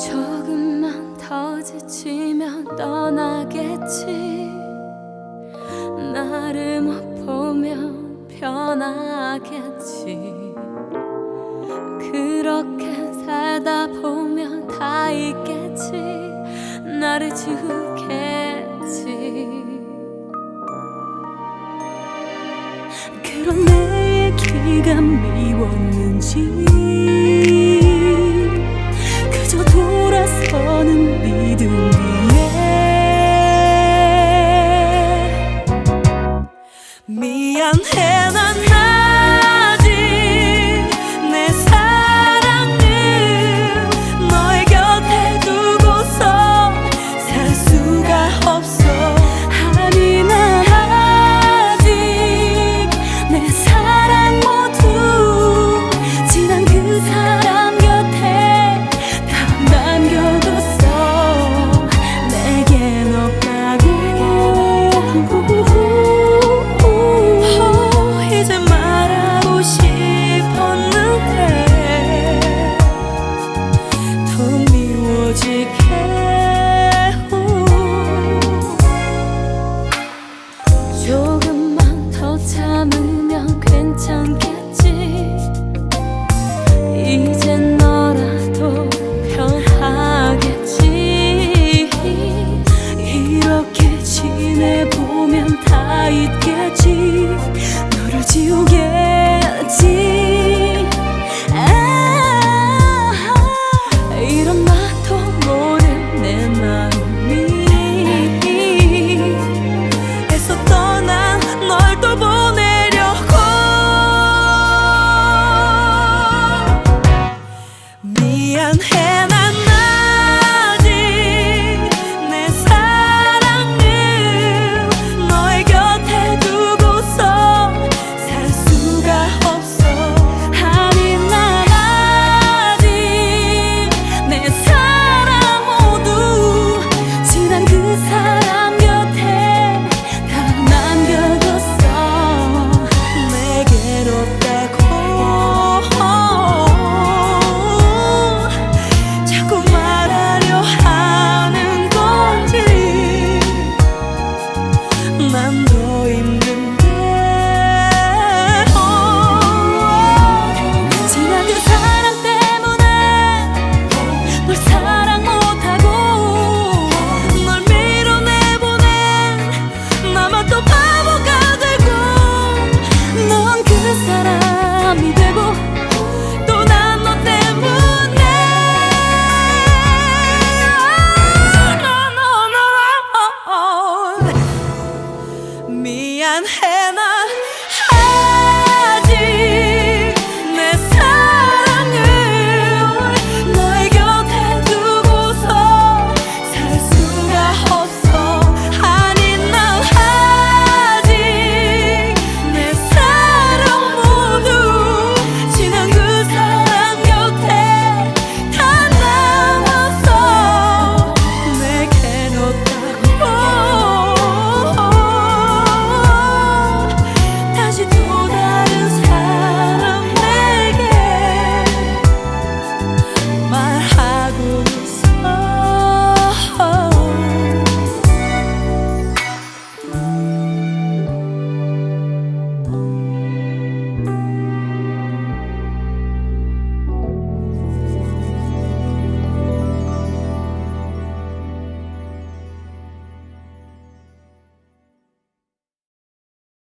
조금만 더 지치면 떠나겠지. 나를 못 보면 변하겠지. 그렇게 살다 보면 다 있겠지. 나를 지우겠지. 그런 내 얘기가 미웠는지. 눈에 보면 다 있겠지. 너를 지우게